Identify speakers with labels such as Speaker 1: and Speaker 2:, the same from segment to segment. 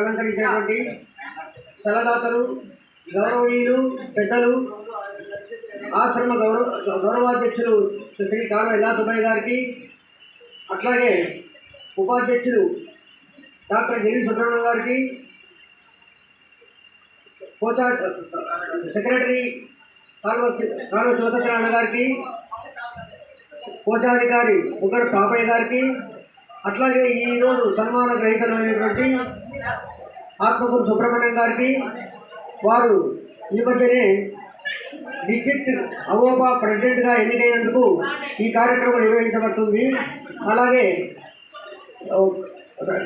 Speaker 1: అలంకరించినటువంటి స్థలదాతలు గౌరవనీయులు పెద్దలు ఆశ్రమ గౌరవ గౌరవాధ్యక్షులు శ్రీ కాలువ ఇలా గారికి అట్లాగే ఉపాధ్యక్షులు డాక్టర్ గిరి సుబ్రహ్మణ్యం గారికి కోచా సెక్రటరీ కాలువ శి- కాలువ శివసత్యనారాయణ గారికి కోశాధికారి ముగ్గురు పాపయ్య గారికి అట్లాగే ఈరోజు సన్మాన గ్రహీతలు అయినటువంటి ఆత్మకూరు సుబ్రహ్మణ్యం గారికి వారు ఈ మధ్యనే డిస్ట్రిక్ట్ అవోబా ప్రెసిడెంట్గా ఎన్నికైనందుకు ఈ కార్యక్రమం నిర్వహించబడుతుంది. అలాగే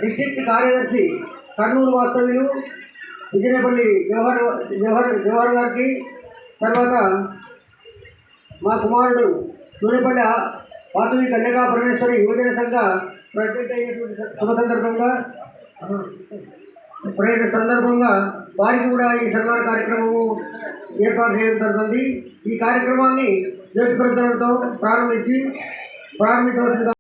Speaker 1: డిస్ట్రిక్ట్ కార్యదర్శి కర్నూలు వాస్తవ్యులు విజయపల్లి జవహర్ జవహర్ జవహర్ గారికి తర్వాత మా కుమారుడు నూనెపల్లి వాసవి కన్యకా పరమేశ్వరి యువజన సంఘ ప్రెసిడెంట్ అయినటువంటి శుభ సందర్భంగా ప్రయత్న సందర్భంగా వారికి కూడా ఈ సన్మాన కార్యక్రమము ఏర్పాటు చేయడం జరుగుతుంది. ఈ కార్యక్రమాన్ని జ్యోతి ప్రారంభించి ప్రారంభించవలసిందిగా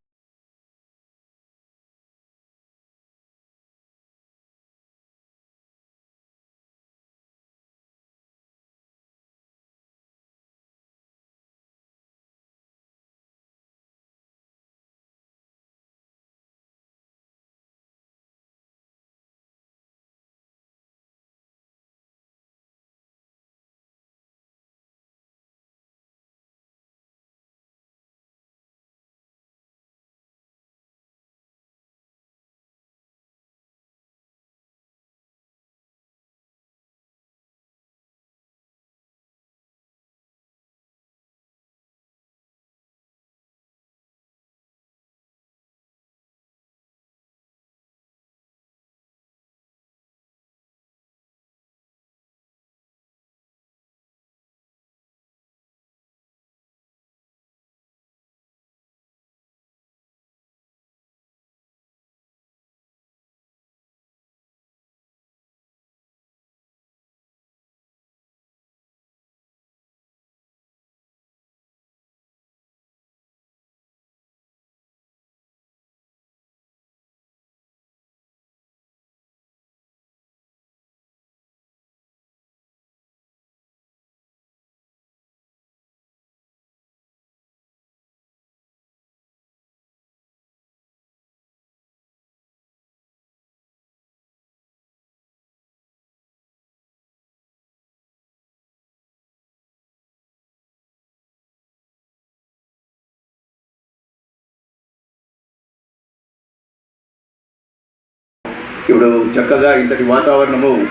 Speaker 2: ఇప్పుడు చక్కగా ఇంతటి వాతావరణము ఇంత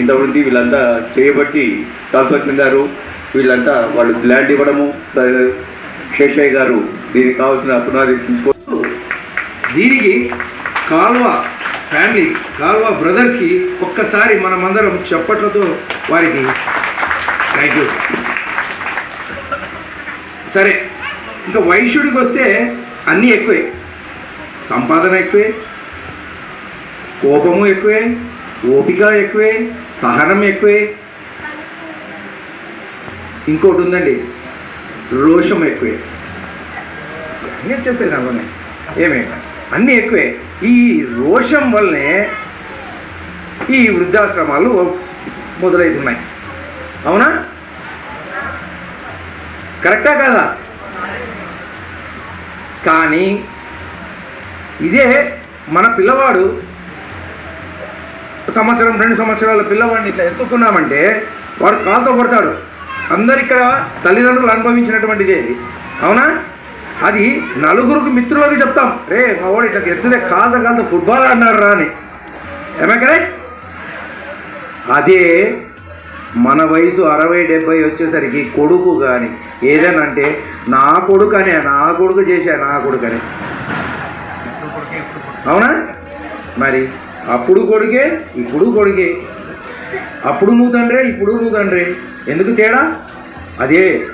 Speaker 2: ఇంతవృద్ధి వీళ్ళంతా చేయబట్టి ట్రాన్స్ఫర్ చెందారు వీళ్ళంతా వాళ్ళు ల్యాండ్ ఇవ్వడము శేషయ్య గారు దీనికి కావాల్సిన పునాది
Speaker 3: దీనికి కాల్వ ఫ్యామిలీ కాల్వ బ్రదర్స్కి ఒక్కసారి మనమందరం చప్పట్లతో వారికి థ్యాంక్ యూ. సరే ఇంకా వైశ్యుడికి వస్తే అన్నీ ఎక్కువే సంపాదన ఎక్కువే కోపము ఎక్కువే ఓపిక ఎక్కువే సహనం ఎక్కువే. ఇంకోటి ఉందండి రోషం ఎక్కువే. అన్నీ వచ్చేసాయి దానిలోనే ఏమే? అన్నీ ఎక్కువే. ఈ రోషం వల్లనే ఈ వృద్ధాశ్రమాలు మొదలవుతున్నాయి అవునా? కరెక్టా కాదా? కానీ ఇదే మన పిల్లవాడు సంవత్సరం రెండు సంవత్సరాల పిల్లవాడిని ఇట్లా ఎత్తుకున్నామంటే వాడు కాలుతో కొడతాడు. అందరిక్కడ తల్లిదండ్రులు అనుభవించినటువంటిదే అవునా? అది నలుగురికి మిత్రులకి చెప్తాం. రే మా వాడు ఇట్లా ఎత్తుదే కాదు కాదు ఫుట్బాల్ అన్నాడు రా అని ఏమే అదే మన వయసు అరవై డెబ్బై వచ్చేసరికి కొడుకు కానీ ఏదైనా అంటే నా కొడుకు అనే నా కొడుకు చేశా నా కొడుకు అని. అవునా? మరి అప్పుడు కొడుకే ఇప్పుడు కొడుకే. అప్పుడు నువ్వు తండ్రే ఇప్పుడు నువ్వు తండ్రే. ఎందుకు తేడా? అదే.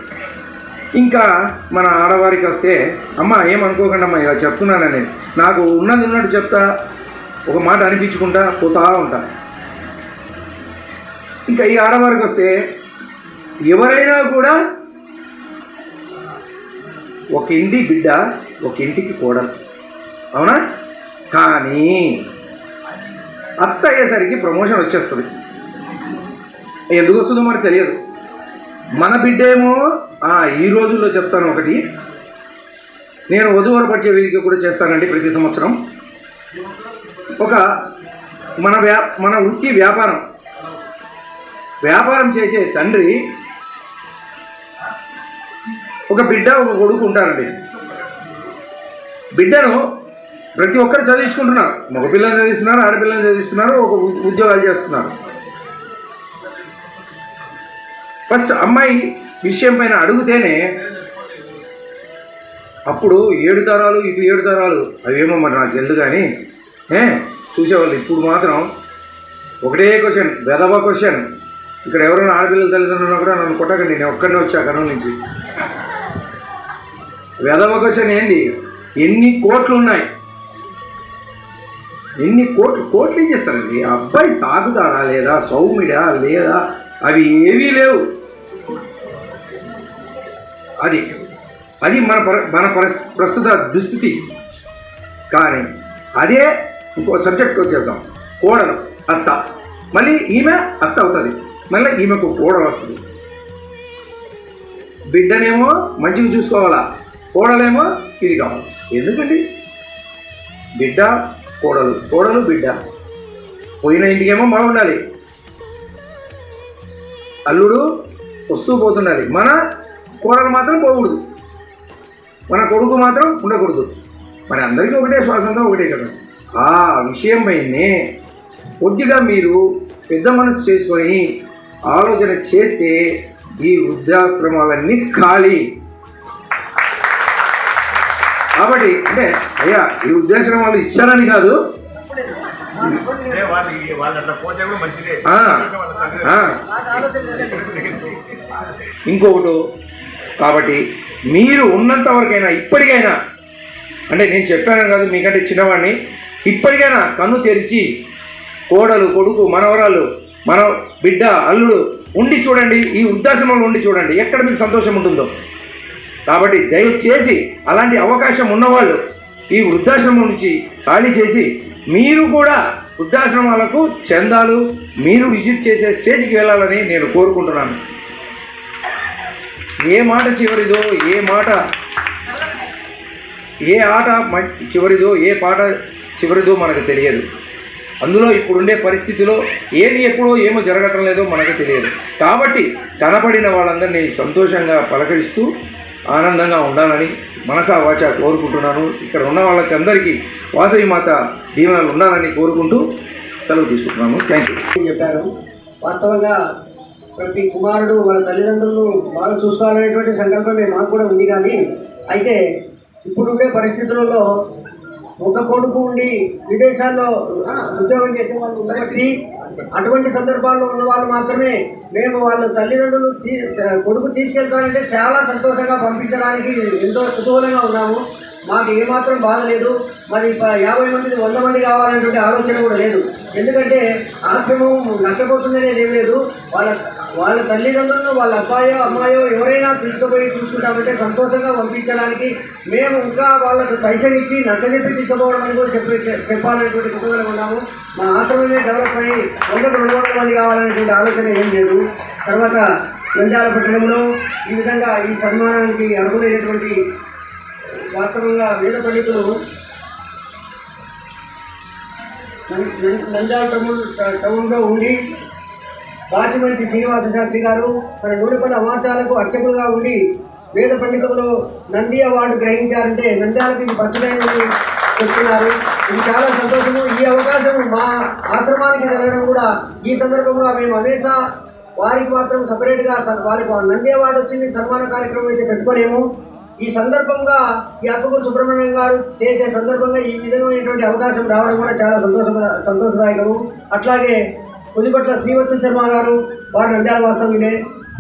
Speaker 3: ఇంకా మన ఆడవారికి వస్తే అమ్మ ఏమనుకోకండి అమ్మ ఇలా చెప్తున్నానని. నాకు ఉన్నది ఉన్నట్టు చెప్తా ఒక మాట అనిపించుకుంటా పోతా ఉంటా. ఇంకా ఈ ఆడవారికి వస్తే ఎవరైనా కూడా ఒక ఇంటి బిడ్డ ఒక ఇంటికి కోడలు. అవునా? కానీ అత్త అయ్యేసరికి ప్రమోషన్ వచ్చేస్తుంది. ఎందుకు వస్తుందో మనకు తెలియదు. మన బిడ్డేమో ఈ రోజుల్లో చెప్తాను ఒకటి. నేను వధువరపరిచే వేదిక కూడా చేస్తానండి ప్రతి సంవత్సరం. ఒక మన వ్యా మన వృత్తి వ్యాపారం. వ్యాపారం చేసే తండ్రి ఒక బిడ్డ ఒక కొడుకు ఉంటారండి. బిడ్డను ప్రతి ఒక్కరు చదివించుకుంటున్నారు. మగపిల్లలు చదివిస్తున్నారు ఆడపిల్లలు చదివిస్తున్నారు ఒక ఉద్యోగాలు చేస్తున్నారు. ఫస్ట్ అమ్మాయి విషయం పైన అడిగితేనే అప్పుడు ఏడు తరాలు ఇటు ఏడు తరాలు అవేమో మరి నాకు తెలుదు కానీ ఏ చూసేవాళ్ళు ఇప్పుడు మాత్రం ఒకటే క్వశ్చన్ వెదవ క్వశ్చన్. ఇక్కడ ఎవరైనా ఆడపిల్లల తల్లిదండ్రులు కూడా నన్ను కొట్టకండి నేను ఒక్కడనే వచ్చా కర్నూలు నుంచి. వెదవ క్వశ్చన్ ఏంది? ఎన్ని కోట్లు ఉన్నాయి? ఎన్ని కోట్లు కోట్లు ఏం చేస్తారండి? అబ్బాయి సాగుతాడా లేదా? సౌమ్యుడా లేదా? అవి ఏవీ లేవు. అది అది మన పర మన ప్రస్తుత దుస్థితి. కానీ అదే ఇంకో సబ్జెక్ట్కి వచ్చేద్దాం. కోడలు అత్త. మళ్ళీ ఈమె అత్త అవుతుంది. మళ్ళీ ఈమెకు కోడలు వస్తుంది. బిడ్డనేమో మంచిగా చూసుకోవాలా? కోడలేమో ఇది కావాలి. ఎందుకండి? బిడ్డ కోడలు కోడలు బిడ్డ. పోయిన ఇంటికేమో బాగుండాలి అల్లుడు వస్తూ పోతుండాలి. మన కోడలు మాత్రం పోకూడదు. మన కొడుకు మాత్రం ఉండకూడదు. మరి అందరికీ ఒకటే స్వాతంత్రం ఒకటే కదా. ఆ విషయం పైనే కొద్దిగా మీరు పెద్ద మనసు చేసుకొని ఆలోచన చేస్తే ఈ వృద్ధాశ్రమాలన్నీ ఖాళీ. కాబట్టి అంటే అయ్యా ఈ ఇచ్చారని కాదు.
Speaker 4: అంటే వాళ్ళు
Speaker 1: ఆలోచన లేదండి.
Speaker 3: ఇంకొకటి కాబట్టి మీరు ఉన్నంత వరకైనా ఇప్పటికైనా అంటే నేను చెప్పాను కాదు మీకంటే చిన్నవాడిని ఇప్పటికైనా కన్ను తెరిచి కోడలు కొడుకు మనవరాలు మన బిడ్డ అల్లుడు ఉండి చూడండి ఈ వృద్ధాశ్రమంలో ఉండి చూడండి ఎక్కడ మీకు సంతోషం ఉంటుందో? కాబట్టి దయచేసి అలాంటి అవకాశం ఉన్నవాళ్ళు ఈ వృద్ధాశ్రమం నుంచి ఖాళీ చేసి మీరు కూడా వృద్ధాశ్రమాలకు చందాలు మీరు విజిట్ చేసే స్టేజ్కి వెళ్ళాలని నేను కోరుకుంటున్నాను. ఏ మాట చివరిదో ఏ మాట ఏ ఆట మ- చివరిదో ఏ పాట చివరిదో మనకు తెలియదు. అందులో ఇప్పుడుండే పరిస్థితిలో ఏది ఎప్పుడో ఏమో జరగటం లేదో మనకు తెలియదు. కాబట్టి కనపడిన వాళ్ళందరినీ సంతోషంగా పలకరిస్తూ ఆనందంగా ఉండాలని మనసా వాచ కోరుకుంటున్నాను. ఇక్కడ ఉన్న వాళ్ళకి అందరికీ వాసవి మాత దీవెనలు ఉండాలని కోరుకుంటూ సెలవు తీసుకుంటున్నాను థ్యాంక్ యూ
Speaker 1: చెప్పారు? వాస్తవంగా ప్రతి కుమారుడు వాళ్ళ తల్లిదండ్రులను బాగా చూసుకోవాలనేటువంటి సంకల్పమే మాకు కూడా ఉంది కానీ అయితే ఇప్పుడుండే పరిస్థితులలో ఒక కొడుకు ఉండి విదేశాల్లో ఉద్యోగం చేసే వాళ్ళు ఉండబట్టి అటువంటి సందర్భాల్లో ఉన్న వాళ్ళు మాత్రమే మేము వాళ్ళ తల్లిదండ్రులు తీ కొడుకు తీసుకెళ్తానంటే చాలా సంతోషంగా పంపించడానికి ఎంతో కుతూహలంగా ఉన్నాము. మాకు ఏమాత్రం బాధ లేదు. మరి యాభై మంది వంద మంది కావాలనేటువంటి ఆలోచన కూడా లేదు. ఎందుకంటే ఆశ్రమం నష్టపోతుందనేది ఏం లేదు. వాళ్ళ వాళ్ళ తల్లిదండ్రులను వాళ్ళ అబ్బాయో అమ్మాయో ఎవరైనా తీసుకుపోయి చూసుకుంటామంటే సంతోషంగా పంపించడానికి మేము ఇంకా వాళ్ళకు సైషన్ ఇచ్చి నచ్చజెప్పి తీసుకుపోవడం అని కూడా చెప్పి చెప్పాలనేటువంటి కుతూహలం ఉన్నాము. మా ఆశ్రమమే డెవలప్ అయ్యి వందకు రెండు వందల మంది కావాలనేటువంటి ఆలోచన ఏం లేదు. తర్వాత నంద్యాల పట్టణంలో ఈ విధంగా ఈ సన్మానానికి అర్హులైనటువంటి వాస్తవంగా వేద పండితులు నంద్యాల టౌన్ టౌన్లో ఉండి రాజమండ్రి శ్రీనివాస శాస్త్రి గారు మన నూనెపల్లి అవాసాలకు అర్చకులుగా ఉండి వేద పండితులు నంది అవార్డు గ్రహించారంటే నంద్యాలకు ఇది పచ్చదైందని చెప్తున్నారు. ఇది చాలా సంతోషము. ఈ అవకాశం మా ఆశ్రమానికి జరగడం కూడా ఈ సందర్భంగా మేము అమేసా వారికి మాత్రం సపరేట్గా స- వారికి నంది అవార్డు వచ్చింది. సన్మాన కార్యక్రమం అయితే పెట్టుకోలేము. ఈ సందర్భంగా ఈ అక్కకు సుబ్రహ్మణ్యం గారు చేసే సందర్భంగా ఈ విధమైనటువంటి అవకాశం రావడం కూడా చాలా సంతోష సంతోషదాయకము. అట్లాగే పులిపట్ల శ్రీవత్స శర్మ గారు వారు నంద్యాల వాస్తవ్యులే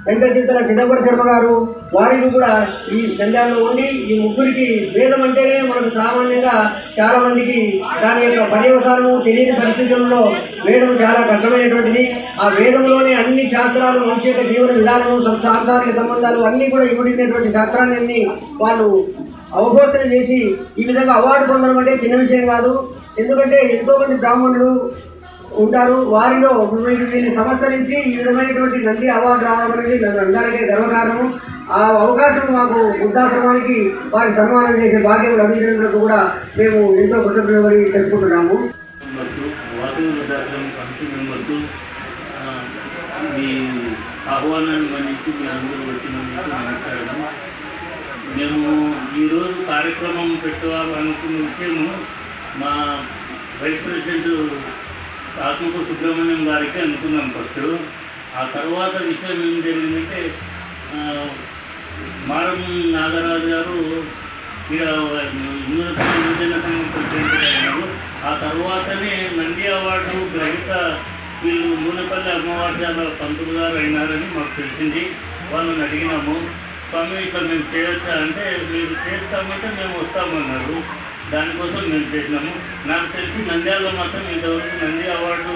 Speaker 1: వెంకటచిత్తల చిదంబర శర్మ గారు వారిని కూడా ఈ నంద్యాలలో ఉండి ఈ ముగ్గురికి వేదం అంటేనే మనకు సామాన్యంగా చాలామందికి దాని యొక్క పర్యవసానము తెలియని పరిస్థితుల్లో వేదం చాలా కష్టమైనటువంటిది ఆ వేదంలోనే అన్ని శాస్త్రాలు మనిషి యొక్క జీవన విధానము సం- సాంసారిక సంబంధాలు అన్నీ కూడా ఇవ్వడినటువంటి శాస్త్రాన్ని వాళ్ళు అవబోధన చేసి ఈ విధంగా అవార్డు పొందడం అంటే చిన్న విషయం కాదు. ఎందుకంటే ఎంతోమంది బ్రాహ్మణులు
Speaker 5: ఉంటారు. వారిలో మీరు దీన్ని సంవత్సరించి ఈ విధమైనటువంటి నంది అవార్డు రావడం అనేది అందరికీ గర్వకారణము. ఆ అవకాశం మాకు వృద్ధాశ్రమానికి వారికి సన్మానం చేసే భాగ్యం లభించినందుకు కూడా మేము ఎంతో కృతజ్ఞతలు తెలుసుకుంటున్నాము
Speaker 6: మీ ఆహ్వానాన్ని మన్నించి మీ అందరూ వచ్చినందుకు మేము ఈరోజు కార్యక్రమం పెట్టాలనుకున్న విషయము మా వైస్ ప్రెసిడెంట్ ఆత్మకు సుబ్రహ్మణ్యం గారికి అనుకున్నాం ఫస్ట్. ఆ తర్వాత విషయం ఏం జరిగిందంటే మారం నాగరాజు గారు ఇక్కడ యువజన సంఘం ప్రెసిడెంట్ అయినారు ఆ తర్వాతనే నంది అవార్డు గ్రహీత వీళ్ళు మూనపల్లి అమ్మవారి పంతులు గారు అయినారని మాకు తెలిసింది. వాళ్ళని అడిగినాము. స్వామి ఇట్లా మేము చేయొచ్చా అంటే మీరు చేస్తామంటే మేము వస్తామన్నారు. దానికోసం మేము చేసినాము. నాకు తెలిసి నంద్యాలలో మాత్రం ఇంతవరకు నంది అవార్డు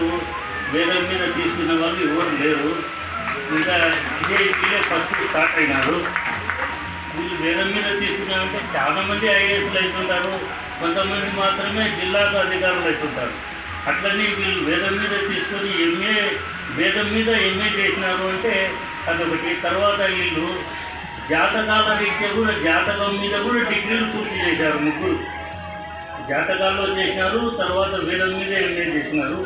Speaker 6: వేరే మీద తీసుకున్న వాళ్ళు ఎవరు లేరు. ఇంకా ఇదే ఫస్ట్ స్టార్ట్ అయినారు. వీళ్ళు వేరే మీద తీసుకున్నామంటే చాలామంది ఐఏఎస్లు అవుతుంటారు కొంతమంది మాత్రమే జిల్లాకు అధికారులు అవుతుంటారు అట్లనే వీళ్ళు వేదం మీద తీసుకొని ఎంఏ వేదం మీద ఎంఏ చేసినారు అంటే అదొకటి. తర్వాత వీళ్ళు జాతకాల రీత్యా కూడా జాతకం మీద కూడా డిగ్రీలు పూర్తి చేశారు ముగ్గురు. జాతకాల్లో చేసినారు తర్వాత వీళ్ళ మీద ఎంఏ చేసినారు.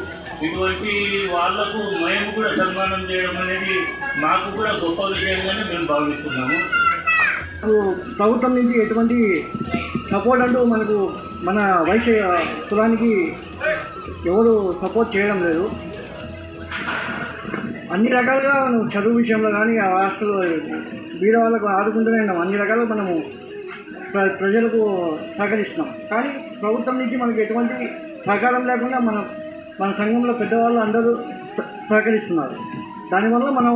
Speaker 6: ఇటువంటి వాళ్ళకు మేము కూడా సన్మానం చేయడం అనేది మాకు కూడా గొప్ప విషయంగానే మేము భావిస్తున్నాము.
Speaker 5: ప్రభుత్వం నుంచి ఎటువంటి సపోర్ట్ అంటూ మనకు మన వైశ్య కులానికి ఎవరు సపోర్ట్ చేయడం లేదు. అన్ని రకాలుగా మనం చదువు విషయంలో కానీ ఆ హాస్టల్ బీద వాళ్ళకు ఆదుకుంటూనే ఉన్నాం. అన్ని రకాలుగా మనము ప్రజలకు సహకరిస్తున్నాం. కానీ ప్రభుత్వం నుంచి మనకి ఎటువంటి సహకారం లేకుండా మన మన సంఘంలో పెద్దవాళ్ళు అందరూ సహకరిస్తున్నారు. దానివల్ల మనం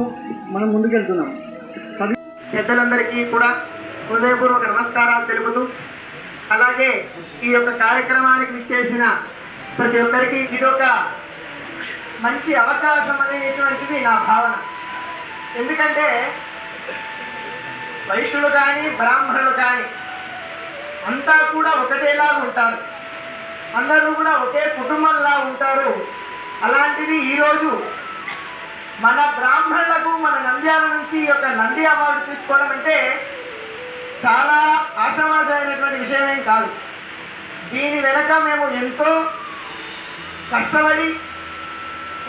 Speaker 5: మనం ముందుకెళ్తున్నాం. పెద్దలందరికీ కూడా హృదయపూర్వక నమస్కారాలు తెలుపుతూ అలాగే ఈ యొక్క కార్యక్రమానికి విచ్చేసిన ప్రతి ఒక్కరికి ఇదొక మంచి అవకాశం అనేటువంటిది నా భావన. ఎందుకంటే వైశ్యులు కానీ బ్రాహ్మణులు కానీ అంతా కూడా ఒకటేలా ఉంటారు. అందరూ కూడా ఒకే కుటుంబంలా ఉంటారు. అలాంటిది ఈరోజు మన బ్రాహ్మణులకు మన నంద్యాల నుంచి ఈ యొక్క నంది అవార్డు తీసుకోవడం అంటే చాలా ఆశావాసమైనటువంటి విషయమేం కాదు. దీని వెనక మేము ఎంతో కష్టపడి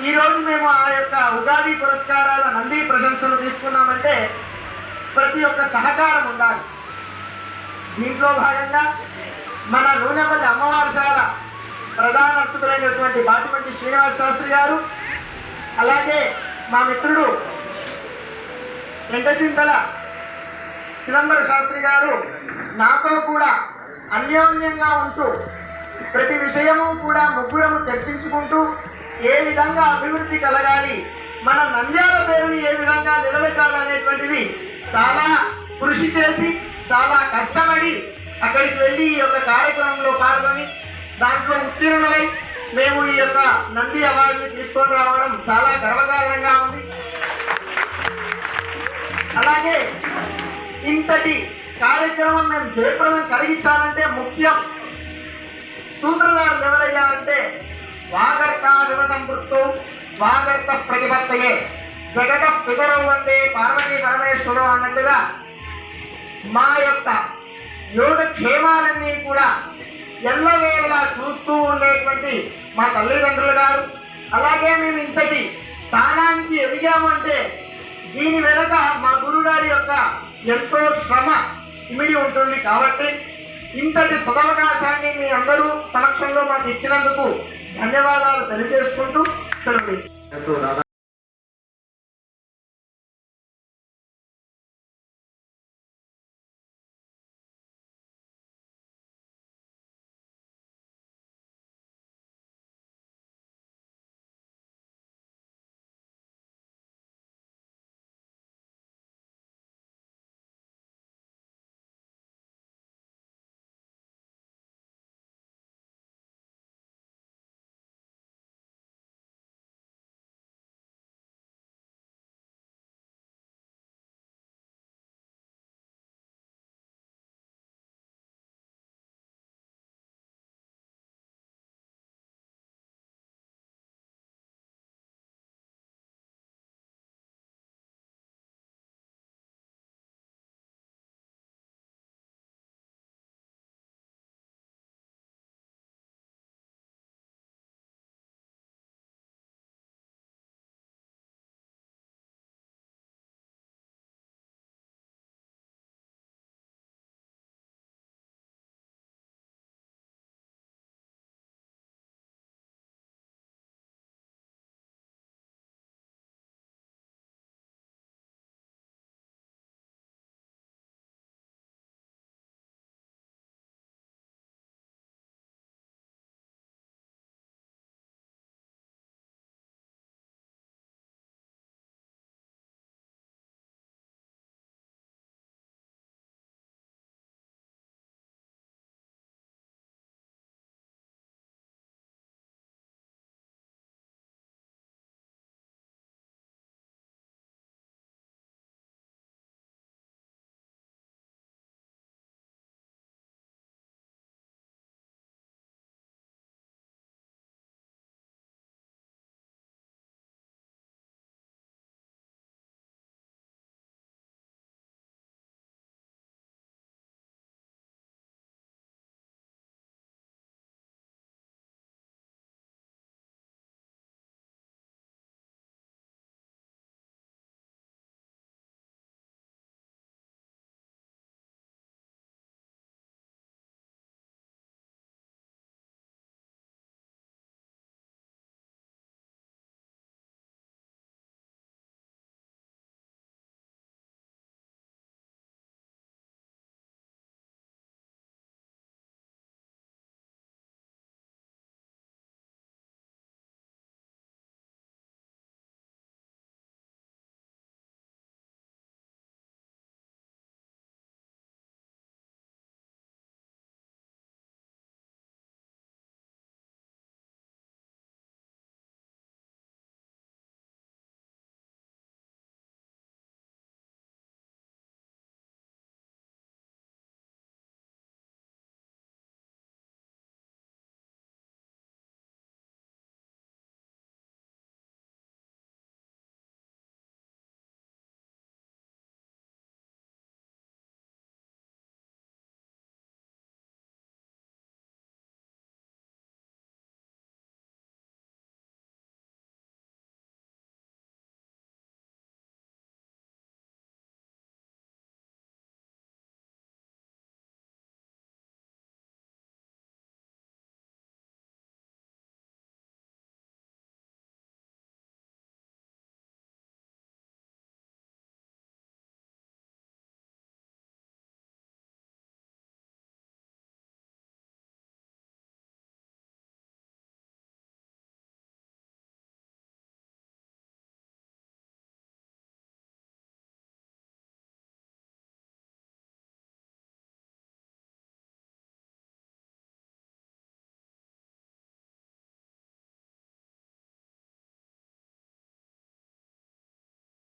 Speaker 5: ఈరోజు మేము ఆ యొక్క ఉగాది పురస్కారాల నంది ప్రశంసలు తీసుకున్నామంటే ప్రతి ఒక్క సహకారం ఉండాలి. దీంట్లో భాగంగా మన నూనెపల్లి అమ్మవారిశాల ప్రధాన అర్చకులైనటువంటి బాచిమంచి శ్రీనివాస శాస్త్రి గారు అలాగే మా మిత్రుడు వెంకచింతల చిదంబర శాస్త్రి గారు నాతో కూడా అన్యోన్యంగా ఉంటూ ప్రతి విషయము కూడా ముగ్గురము చర్చించుకుంటూ ఏ విధంగా అభివృద్ధి కలగాలి మన నంద్యాల పేరుని ఏ విధంగా నిలబెట్టాలనేటువంటిది చాలా కృషి చేసి చాలా కష్టపడి అక్కడికి వెళ్ళి ఈ యొక్క కార్యక్రమంలో పాల్గొని దాంట్లో ఉత్తీర్ణమై మేము ఈ యొక్క నంది అవార్డుని తీసుకొని రావడం చాలా గర్వకారణంగా ఉంది. అలాగే ఇంతటి కార్యక్రమం మేము జయప్రదం కలిగించాలంటే ముఖ్యం. సూత్రధారులు ఎవరయ్యా అంటే వాగర్త శివ సంపృక్తు వాగర్త ప్రతిపత్తయే. జగత పితరం అంటే పార్వతీ పరమేశ్వరుడు అన్నట్టుగా మా యొక్క యోగక్షేమాలన్నీ కూడా ఎల్లవేళలా చూస్తూ ఉండేటువంటి మా తల్లిదండ్రులు గారు. అలాగే మేము ఇంతటి స్థానానికి ఎదిగామంటే దీని వెనక మా గురుగారి యొక్క ఎంతో శ్రమ ఇమిడి ఉంటుంది కాబట్టి ఇంతటి సదవకాశాన్ని మీ అందరూ సమక్షంలో మాకు ఇచ్చినందుకు ధన్యవాదాలు తెలియజేసుకుంటూ సెలవు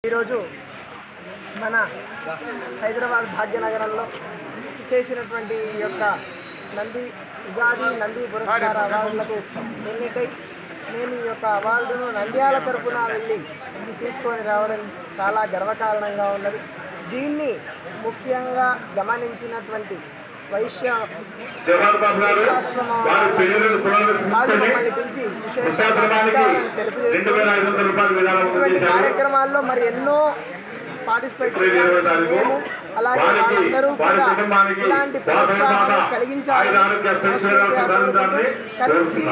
Speaker 5: ఈరోజు మన హైదరాబాద్ భాగ్యనగరంలో చేసినటువంటి ఈ యొక్క నంది ఉగాది నంది పురస్కార అవార్డులకు ఎన్నికై నేను ఈ యొక్క అవార్డును నంద్యాల తరఫున వెళ్ళి తీసుకొని రావడం చాలా గర్వకారణంగా ఉన్నది. దీన్ని ముఖ్యంగా గమనించినటువంటి వైశ్య కార్యక్రమాల్లో మరి ఎన్నో పార్టిసిపేట్ అలాగే ఇలాంటి కలిగించాలని కలిగించి